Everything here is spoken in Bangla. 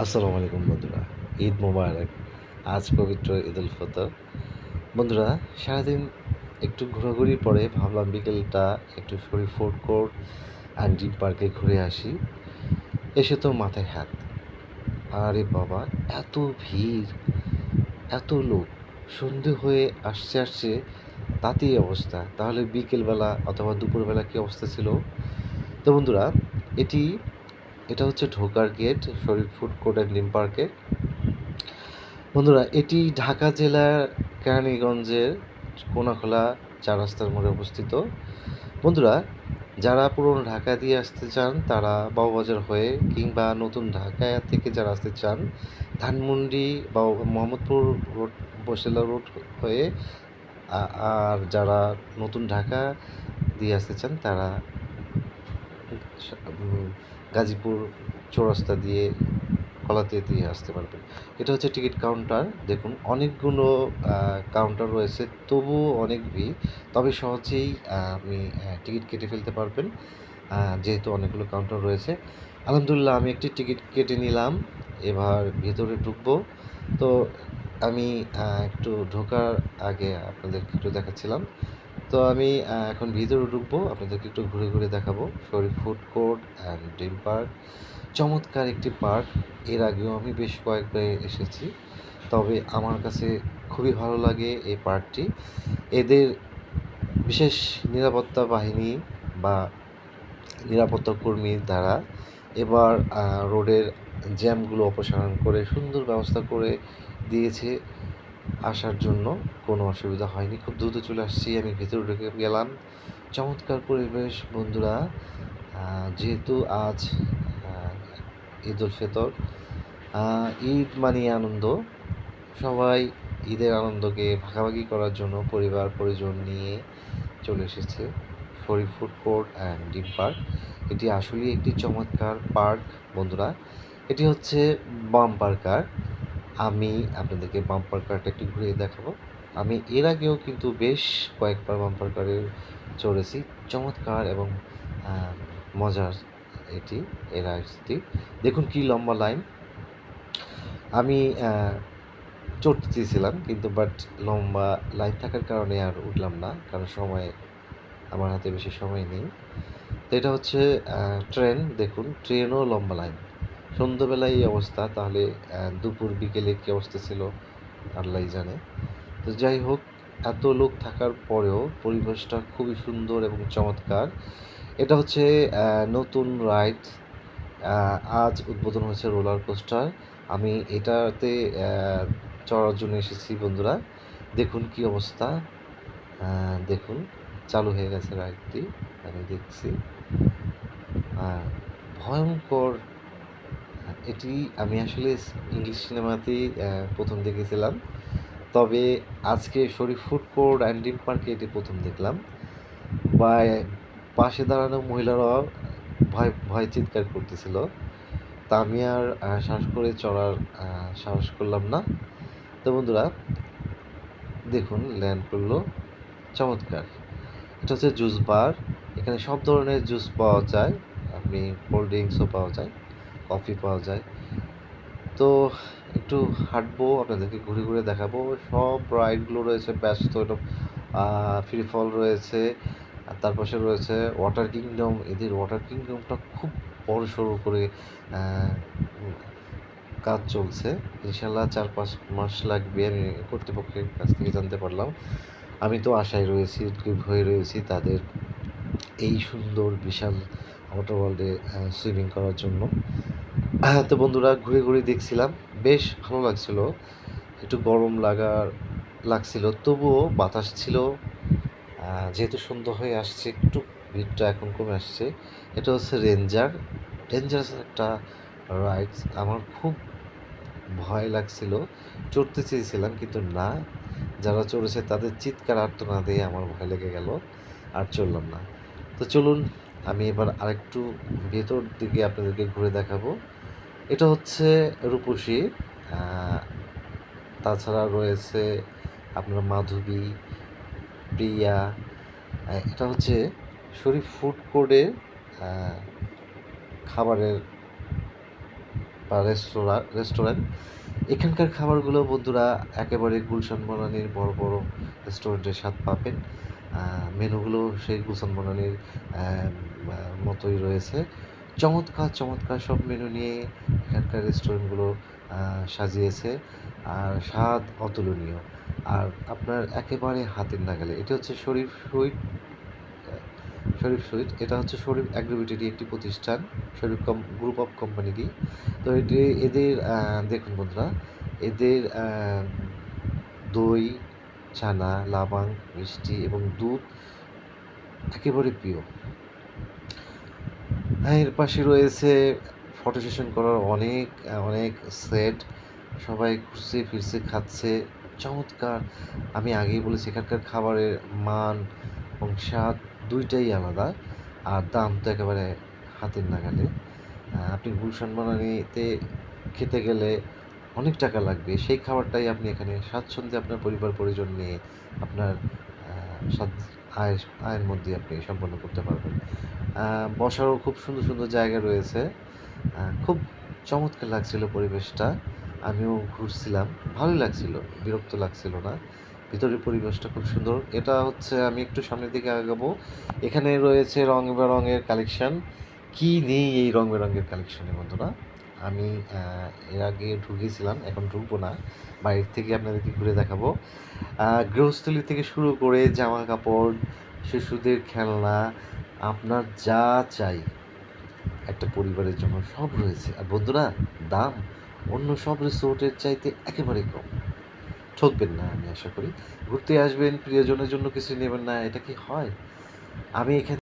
আসসালামু আলাইকুম বন্ধুরা, ঈদ মোবারক, আজ পবিত্র ঈদ উল ফিতর। বন্ধুরা, সারাদিন একটু ঘোরাঘুরির পরে ভাবলাম বিকেলটা একটু শরীর ফুড কোর্ট অ্যান্ড পার্কে ঘুরে আসি। এসে তো মাথায় হাত। আরে বাবা, এত ভিড়, এত লোক, সন্ধে হয়ে আসছে আসছে, তাতেই অবস্থা। তাহলে বিকেলবেলা অথবা দুপুরবেলা কী অবস্থা ছিল? তো বন্ধুরা, এটি এটা হচ্ছে ঢোকার গেট শরীর ফুড কোর্ট অ্যান্ড ডিম পার্কের বন্ধুরা, এটি ঢাকা জেলার কেরানীগঞ্জের কোনাখোলা চার রাস্তার মোড়ে অবস্থিত। বন্ধুরা, যারা পুরনো ঢাকা দিয়ে আসতে চান, তারা বাবুবাজার হয়ে কিংবা নতুন ঢাকা থেকে যারা আসতে চান, ধানমন্ডি বা মোহাম্মদপুর রোড বসেলা রোড হয়ে আর যারা নতুন ঢাকা দিয়ে আসতে চান, তারা গাজীপুর চৌরাস্তা দিয়ে কলাতে দিয়ে আসতে পারবেন। এটা হচ্ছে টিকিট কাউন্টার। দেখুন, অনেকগুলো কাউন্টার রয়েছে, তবুও অনেক ভিড়। তবে সহজেই আপনি টিকিট কেটে ফেলতে পারবেন। যেহেতু অনেকগুলো কাউন্টার রয়েছে। আলহামদুলিল্লাহ, আমি একটি টিকিট কেটে নিলাম। এবার ভেতরে ঢুকবো। তো আমি একটু ঢোকার আগে আপনাদেরকে একটু দেখাচ্ছিলাম। তো আমি এখন ভিতরে ঢুকবো। আপনাদেরকে একটু ঘুরে ঘুরে দেখাবো। শরীর food court and dream park. চমৎকার একটি পার্ক। এর আগেও আমি বেশ কয়েকবার এসেছি। তবে আমার কাছে খুবই ভালো লাগে এই পার্কটি। এদের বিশেষ নিরাপত্তা বাহিনী বা নিরাপত্তা কর্মীর দ্বারা এবার রোডের জ্যামগুলো অপসারণ করে সুন্দর ব্যবস্থা করে দিয়েছে। আসার জন্য কোনো অসুবিধা হয়নি। খুব দ্রুত চলে আসছি। আমি ভেতরে ঢুকে গেলাম। চমৎকার পরিবেশ, বন্ধুরা। যেহেতু আজ ঈদ উল ফিতর ঈদ মানিয়ে আনন্দ। সবাই ঈদের আনন্দকে ভাগাভাগি করার জন্য পরিবার, পরিজন নিয়ে চলে এসেছে। Sharif food court and dream park. এটি আসলেই একটি চমৎকার পার্ক, বন্ধুরা। এটি হচ্ছে বাম্পার কার আমি আপনাদেরকে বাম্পার কারটা একটু ঘুরিয়ে দেখাবো। আমি এর আগেও কিন্তু বেশ কয়েকবার বাম্পার কারে চড়েছি। চমৎকার এবং মজার এটি, এর রাইডসটি দেখুন কি লম্বা লাইন আমি চড়তে চেয়েছিলাম কিন্তু বাট লম্বা লাইন থাকার কারণে আর উঠলাম না কারণ সময়, আমার হাতে বেশি সময় নেই। তো এটা হচ্ছে ট্রেন দেখুন ট্রেনও লম্বা লাইন সন্ধ্যাবেলায় এই অবস্থা, তাহলে দুপুর বিকেলে কী অবস্থা ছিল আল্লাহ জানে। তো যাই হোক, এত লোক থাকার পরেও পরিবেশটা খুবই সুন্দর এবং চমৎকার। এটা হচ্ছে নতুন রাইড আজ উদ্বোধন হয়েছে রোলার কোস্টার। আমি এটাতে চড়ার জন্য এসেছি, বন্ধুরা। দেখুন কি অবস্থা। দেখুন, চালু হয়ে গেছে রাইডটি, আমি দেখছি। ভয়ঙ্কর এটি আমি আসলে ইংলিশ সিনেমাতেই প্রথম দেখেছিলাম। তবে আজকে শরীফ ফুড কোর্ট অ্যান্ড ডিম পার্কে এটি প্রথম দেখলাম। বা পাশে দাঁড়ানো মহিলারাও ভয় ভয় চিৎকার করতেছিল। তা আমি আর সাহস করে চড়ার সাহস করলাম না। তো বন্ধুরা, দেখুন, ল্যান্ড করল। চমৎকার। এটা হচ্ছে জুস বার। এখানে সব ধরনের জুস পাওয়া যায়। আপনি কোল্ড ড্রিঙ্কসও পাওয়া যায়। কফি পাওয়া যায়। তো একটু হাঁটবো, আপনাদেরকে ঘুরে ঘুরে দেখাবো। সব রাইডগুলো রয়েছে, ব্যস্ত এটা ফ্রি ফল রয়েছে। আর তার পাশে রয়েছে ওয়াটার কিংডম এদের ওয়াটার কিংডমটা খুব বড় সড়ো করে কাজ চলছে। ইনশাল্লাহ চার পাঁচ মাস লাগবে, আমি কর্তৃপক্ষের কাছ থেকে জানতে পারলাম। আমি তো আশায় রয়েছি, উদ্গ্রীব হয়ে রয়েছি তাদের এই সুন্দর, বিশাল ওয়াটার ওয়ার্ল্ডে সুইমিং করার জন্য। তো বন্ধুরা ঘুরে ঘুরে দেখছিলাম। বেশ ভালো লাগছিল। একটু গরম লাগার, লাগছিল। তবুও বাতাস ছিল। যেহেতু সন্ধ্যা হয়ে আসছে, একটু ভিড়টা এখন কমে আসছে। এটা হচ্ছে রেঞ্জার রেঞ্জার একটা রাইডস আমার খুব ভয় লাগছিল। চড়তে চেয়েছিলাম, কিন্তু না। যারা চড়েছে, তাদের চিৎকার আর্তনাদে আমার ভয় লেগে গেল। আর চললাম না। তো চলুন, আমি এবার আরেকটু ভেতর দিকে আপনাদেরকে ঘুরে দেখাবো। এটা হচ্ছে রূপসী তাছাড়া রয়েছে আপনার মাধবী, প্রিয়া এটা হচ্ছে শরীফ ফুড কোর্টের খাবারের বা রেস্তোরাঁ রেস্টুরেন্ট এখানকার খাবারগুলো বন্ধুরা একেবারে গুলশান বনানীর বড় বড় রেস্টুরেন্টের স্বাদ পাবেন। মেনুগুলো সেই গুলশান বনানীর মতোই রয়েছে। চমৎকার চমৎকার সব মেনু নিয়ে এখানকার রেস্টুরেন্টগুলো সাজিয়েছে। আর স্বাদ অতুলনীয়। আর আপনার একেবারে হাতের নাগালে, এটা হচ্ছে শরীফ সুইট শরীফ সুইট এটা হচ্ছে শরীফ অ্যাগ্রিভিটিরই একটি প্রতিষ্ঠান, শরীফ কম গ্রুপ অফ কোম্পানিরই তো এটি, এদের দেখুন বন্ধুরা, এদের দই ছানা লাবাং, মিষ্টি এবং দুধ একেবারে প্রিয়। এর পাশে রয়েছে ফটো সেশন করার অনেক অনেক সেট সবাই ঘুরছে ফিরছে খাচ্ছে। চমৎকার। আমি আগেই বলেছি এখানকার খাবারের মান এবং স্বাদ দুইটাই আলাদা আর দাম তো একেবারে হাতের নাগালে। আপনি গুলশান বনানীতে খেতে গেলে অনেক টাকা লাগবে। সেই খাবারটাই আপনি এখানে স্বাচ্ছন্দ্যে আপনার পরিবার পরিজন নিয়ে আপনার আহ, স্বাদ- আয় আয়ের মধ্যে আপনি সম্পন্ন করতে পারবেন। বসারও খুব সুন্দর সুন্দর জায়গা রয়েছে। খুব চমৎকার লাগছিল পরিবেশটা। আমিও ঘুরছিলাম। ভালোই লাগছিল, বিরক্ত লাগছিল না। ভিতরের পরিবেশটা খুব সুন্দর। এটা হচ্ছে আমি একটু সামনের দিকে আগাবো। এখানে রয়েছে রং বেরঙের কালেকশন। কি নেই এই রং বেরঙের কালেকশনের বন্ধুরা? আমি এর আগে ঢুকেছিলাম, এখন ঢুকবো না। বাইরের থেকে আপনাদেরকে ঘুরে দেখাবো। গৃহস্থলী থেকে শুরু করে জামা কাপড় শিশুদের খেলনা আপনার যা চাই, একটা পরিবারের জন্য সব রয়েছে। আর বন্ধুরা, দাম অন্য সব রিসোর্টের চাইতে একেবারে কম। ঠকবেন না, আমি আশা করি। ঘুরতে আসবেন, প্রিয়জনের জন্য কিছু নেবেন না, এটা কি হয়? আমি এখানে